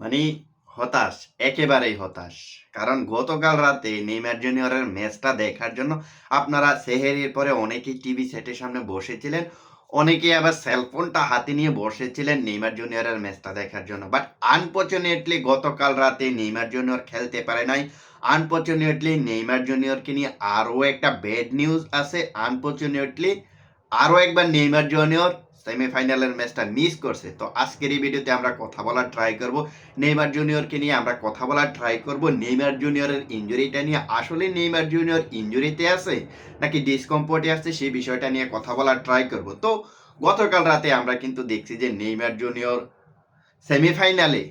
মানে হতাশ, একেবারেই হতাশ। কারণ গতকাল রাতে নেইমার জুনিয়রের ম্যাচটা দেখার জন্য আপনারা সেহেরির পরে অনেকেই টিভি সেটের সামনে বসেছিলেন, অনেকেই আবার সেলফোনটা হাতে নিয়ে বসেছিলেন নেইমার জুনিয়রের ম্যাচটা দেখার জন্য। বাট আনফর্চুনেটলি গতকাল রাতে নেইমার জুনিয়র খেলতে পারে নাই। আনফর্চুনেটলি নেইমার জুনিয়রকে নিয়ে আরও একটা ব্যাড নিউজ আছে। আনফর্চুনেটলি আরও একবার নেইমার জুনিয়র সেমিফাইনালের ম্যাচটা মিস করছে। তো আজকের এই ভিডিওতে আমরা কথা বলার ট্রাই করব। নেইমার জুনিয়রকে নিয়ে আমরা কথা বলার ট্রাই করব। নেইমার জুনিয়রের ইনজুরিটা নিয়ে আসলে নেইমার জুনিয়র ইনজুরিতে আছে নাকি ডিসকমফোর্টে আছে সেই বিষয়টা নিয়ে কথা বলার ট্রাই করব। তো গতকাল রাতে আমরা কিন্তু দেখছি যে নেইমার জুনিয়র সেমিফাইনালে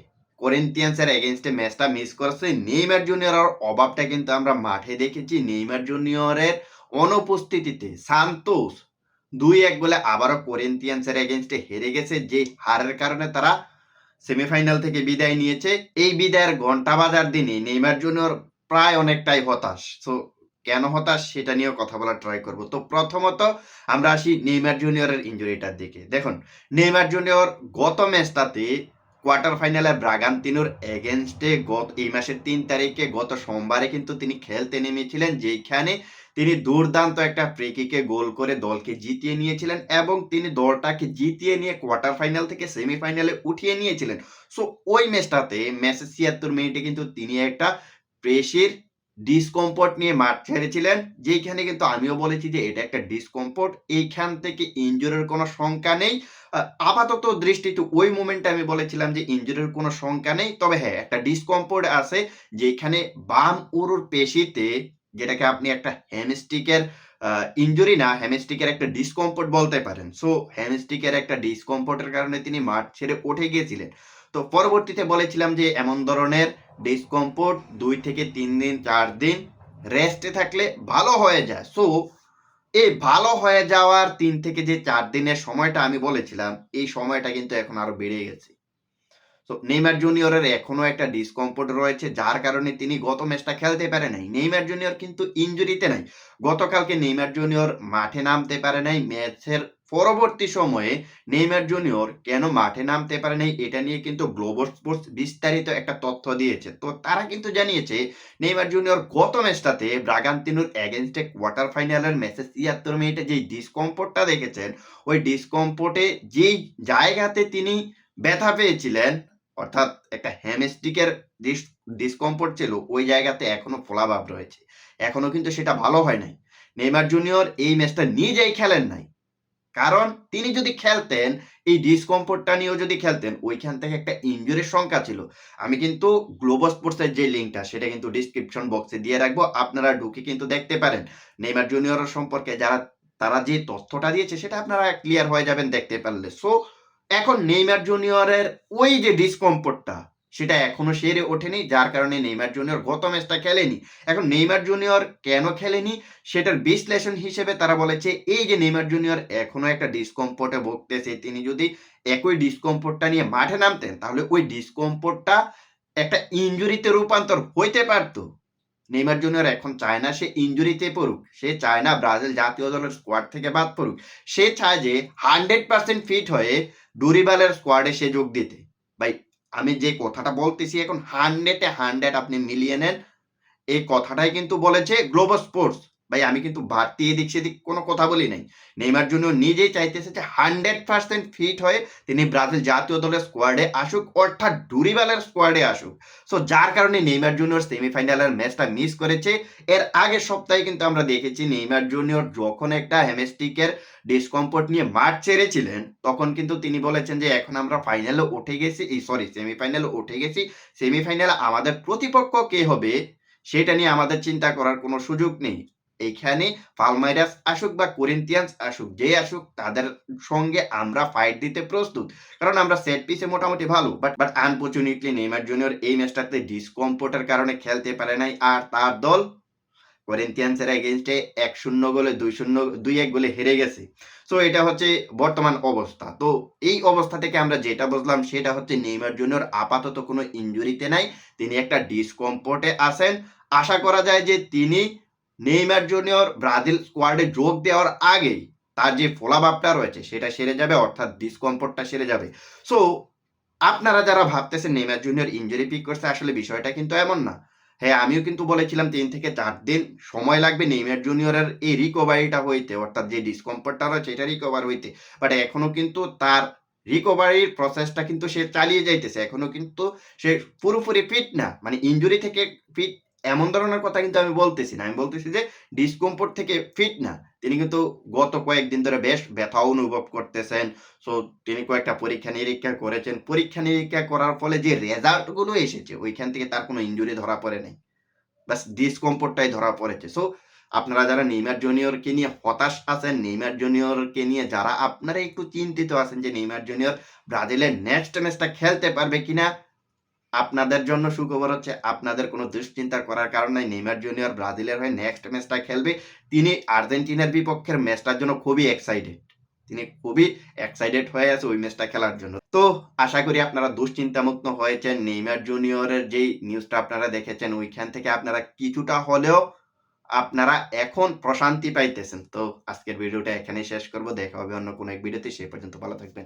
করেন্তিয়ান্সের এগেনস্টে ম্যাচটা মিস করছে। নেইমার জুনিয়রের অভাবটা কিন্তু আমরা মাঠে দেখেছি। নেইমার জুনিয়রের অনুপস্থিতিতে সান্তোস দুই এক বলে আবারও কোরিন্তিয়ান্সের এগেনস্টে হেরে গেছে, যে হারের কারণে তারা সেমিফাইনাল থেকে বিদায় নিয়েছে। এই বিদায়ের ঘণ্টা বাজার দিনে নেইমার জুনিয়র প্রায় অনেকটাই হতাশ। সো কেন হতাশ সেটা নিয়েও কথা বলার ট্রাই করব। তো প্রথমত আমরা আসি নেইমার জুনিয়রের ইঞ্জুরিটার দিকে দেখুন, নেইমার জুনিয়র গত ম্যাচটাতে কোয়ার্টার ফাইনালে ব্রাগান্তিনোর এগেনস্টে গত এই মাসের তিন তারিখে গত সোমবারে কিন্তু তিনি খেলতে নেমেছিলেন যেখানে তিনি দুর্দান্ত একটা ফ্রিকিকে গোল করে দলকে জিতিয়ে নিয়েছিলেন এবং তিনি দলটাকে জিতিয়ে নিয়ে কোয়ার্টার ফাইনাল থেকে সেমিফাইনালে উঠিয়ে নিয়েছিলেন। সো ওই ম্যাচটাতে ম্যাচের ছিয়াত্তর মিনিটে কিন্তু তিনি একটা প্রেসির ডিসকমফোর্ট নিয়ে মাঠ ছেড়েছিলেন যেখানে কিন্তু আমিও বলেছি যে এটা একটা ডিসকমফোর্ট এইখান থেকে ইঞ্জুরির কোনো শঙ্কা নেই। আপাতত দৃষ্টিতে ওই মোমেন্টে আমি বলেছিলাম যে ইঞ্জুরির কোনো শঙ্কা নেই, তবে হ্যাঁ একটা ডিসকমফোর্ট আছে যেখানে বাম উরুর পেশিতে যেটাকে আপনি একটা হ্যামস্টিকের ইঞ্জুরি না হ্যামস্টিকের একটা ডিসকমফোর্ট বলতে পারেন। সো হ্যামস্টিকের একটা ডিসকমফোর্টের কারণে তিনি মাঠ ছেড়ে উঠে গিয়েছিলেন। তো পরবর্তীতে বলেছিলাম যে, এমন ধরনের ডিসকমফোর্ট দুই থেকে তিন দিন, চার দিন রেস্টে থাকলে ভালো হয়ে যায়। সো এই ভালো হয়ে যাওয়ার তিন থেকে যে চার দিনের সময়টা আমি বলেছিলাম, এই সময়টা কিন্তু এখন আরও বেড়ে গেছে। তো নেইমার জুনিয়রের এখনও একটা ডিসকমফোর্ট রয়েছে, যার কারণে তিনি গত ম্যাচটা খেলতে পারে নাই। নেইমার জুনিয়র কিন্তু ইনজুরিতে নাই। গতকালকে নেইমার জুনিয়র মাঠে নামতে পারে নাই। ম্যাচের পরবর্তী সময়ে নেইমার জুনিয়র কেন মাঠে নামতে পারে নাই, এটা নিয়ে কিন্তু গ্লোবাল স্পোর্টস বিস্তারিত একটা তথ্য দিয়েছে। তো, তারা কিন্তু জানিয়েছে নেইমার জুনিয়র গত ম্যাচটাতে ব্রাগান্তিনুর এগেনস্টে কোয়ার্টার ফাইনালের ম্যাচে ছিয়াত্তর মিনিটে যেই ডিসকমফোর্টটা দেখেছেন, ওই ডিসকমফোর্টে যেই জায়গাতে তিনি ব্যথা পেয়েছিলেন অর্থাৎ একটা হ্যামস্টিকের ডিসকমফোর্ট ছিল, ওই জায়গাতে এখনও ফোলাভাব রয়েছে। এখনও কিন্তু সেটা ভালো হয় নাই। নেইমার জুনিয়র এই ম্যাচটা নিজেই খেলেন নাই। কারণ তিনি যদি খেলতেন, এই ডিসকমফোর্টটা নিয়েও যদি খেলতেন, ওইখান থেকে একটা ইঞ্জুরির সংখ্যা ছিল। আমি কিন্তু গ্লোবাল স্পোর্টসের যে লিঙ্কটা সেটা কিন্তু ডিসক্রিপশন বক্সে দিয়ে রাখব। আপনারা ঢুকে কিন্তু দেখতে পারেন। নেইমার জুনিয়র সম্পর্কে যারা, তারা যে তথ্যটা দিয়েছে, সেটা আপনারা ক্লিয়ার হয়ে যাবেন দেখতে পারলে। সো এখন নেইমার জুনিয়রের ওই যে ডিসকমফোর্টটা সেটা এখনও সেরে ওঠেনি, যার কারণে নেইমার জুনিয়র গত ম্যাচটা খেলেনি। এখন নেইমার জুনিয়র কেন খেলেনি, সেটার বিশ্লেষণ হিসেবে তারা বলেছে, এই যে নেইমার জুনিয়র এখনও একটা ডিসকমফোর্টে ভুগতেছে, তিনি যদি একই ডিসকমফোর্টটা নিয়ে মাঠে নামতেন, তাহলে ওই ডিসকমফোর্টটা একটা ইঞ্জুরিতে রূপান্তর হইতে পারতো। নেইমার জুনিয়র এখন চায় না সে ইঞ্জুরিতে পড়ুক, সে চায় না ব্রাজিল জাতীয় দলের স্কোয়াড থেকে বাদ পড়ুক, সে চায় যে হান্ড্রেড পার্সেন্ট ফিট হয়ে ডুরিবালের স্কোয়াডে সে যোগ দিতে। ভাই, আমি যে কথাটা বলতেছি এখন হান্ড্রেডে হান্ড্রেড আপনি মিলিয়ে নেন, এই কথাটাই কিন্তু বলেছে গ্লোবাল স্পোর্টস ভাই, আমি কিন্তু বাড়তি এদিক সেদিক কোনো কথা বলি নাই। নেইমার জন্য নিজেই চাইতেছে যে হান্ড্রেড পার্সেন্ট ফিট হয়ে তিনি ব্রাজিল জাতীয় দলের স্কোয়াডে আসুক, অর্থাৎ ডুরিবালের স্কোয়াডে আসুক। সো যার কারণে নেইমার জুনিয়র সেমিফাইনালের ম্যাচটা মিস করেছে। এর আগের সপ্তাহে কিন্তু আমরা দেখেছি নেইমার জুনিয়র যখন একটা হ্যামেস্টিকের ডিসকমফোর্ট নিয়ে মাঠ ছেড়েছিলেন, তখন কিন্তু তিনি বলেছেন যে এখন আমরা ফাইনালে উঠে গেছি, এই সরি সেমিফাইনালে উঠে গেছি। সেমিফাইনালে আমাদের প্রতিপক্ষ কে হবে, সেটা নিয়ে আমাদের চিন্তা করার কোনো সুযোগ নেই। এইখানে পালমাইরাস আসুক বা কোরিন্তিয়ান্স আসুক যে আসুক, তাদের সঙ্গে আমরা ফাইট দিতে প্রস্তুত। কারণ আমরা সেট পিসে মোটামুটি ভালো but but unfortunately Neymar junior এই ম্যাচটাতে ডিসকমফোর্টের কারণে খেলতে পারে নাই। আর তার দল করিন্তিয়ান্সের এগেনস্টে এক শূন্য গোলে, দুই শূন্য, দুই এক গোলে হেরে গেছে। সো এটা হচ্ছে বর্তমান অবস্থা। তো এই অবস্থা থেকে আমরা যেটা বুঝলাম, সেটা হচ্ছে নেইমার জুনিয়র আপাতত কোনো ইনজুরিতে নাই। তিনি একটা ডিসকমফোর্টে আছেন। আশা করা যায় যে তিনি নেইমার জুনিয়র ব্রাজিল স্কোয়াডে যোগ দেওয়ার আগেই তার যে ফোলাভাবটা রয়েছে সেটা সেরে যাবে অর্থাৎ ডিসকমফোর্টটা সেরে যাবে সো আপনারা যারা ভাবতেছেন নেইমার জুনিয়র ইঞ্জুরি পিক করছে আসলে বিষয়টা কিন্তু এমন না। হ্যাঁ, আমিও কিন্তু বলেছিলাম তিন থেকে চার দিন সময় লাগবে নেইমার জুনিয়রের এই রিকভারিটা হইতে অর্থাৎ যে ডিসকমফোর্টটা রয়েছে এটা রিকভার হইতে। বাট এখনও কিন্তু তার রিকভারির প্রসেসটা কিন্তু সে চালিয়ে যাইতেছে। এখনও কিন্তু সে পুরোপুরি ফিট না। মানে ইনজুরি থেকে ফিট এমন ধরনের কথা কিন্তু আমি বলতেছি না। আমি বলতেছি যে ডিসকমফোর্ট থেকে ফিট না। তিনি কিন্তু গত কয়েকদিন ধরে বেশ ব্যথা অনুভব করতেছেন। সো তিনি কয়েকটা পরীক্ষা-নিরীক্ষা করেছেন। পরীক্ষা-নিরীক্ষা করার ফলে যে রেজাল্টগুলো এসেছে ওইখান থেকে তার কোনো ইনজুরি ধরা পড়ে নাই। বাস ডিসকমফোর্টটাই ধরা পড়েছে। সো আপনারা যারা নেইমার জুনিয়রকে নিয়ে হতাশ আছেন, নেইমার জুনিয়রকে নিয়ে যারা আপনারা একটু চিন্তিত আছেন যে নেইমার জুনিয়র ব্রাজিলের নেক্সট ম্যাচটা খেলতে পারবে কিনা? আপনাদের জন্য সুখবর হচ্ছে আপনাদের কোনো দুশ্চিন্তা করার কারণ নাই। নেইমার জুনিয়র ব্রাজিলের হয়ে নেক্সট ম্যাচটা খেলবে। তিনি আর্জেন্টিনার বিপক্ষের ম্যাচটার জন্য খুবই এক্সাইটেড। তিনি খুবই এক্সাইটেড হয়ে আছে ওই ম্যাচটা খেলার জন্য। তো আশা করি আপনারা দুশ্চিন্তামুক্ত হয়েছেন। নেইমার জুনিয়রের যেই নিউজটা আপনারা দেখেছেন, ওইখান থেকে আপনারা কিছুটা হলেও আপনারা এখন প্রশান্তি পাইতেছেন। তো আজকের ভিডিওটা এখানেই শেষ করব। দেখা হবে অন্য কোনো এক ভিডিওতে। সেই পর্যন্ত ভালো থাকবেন।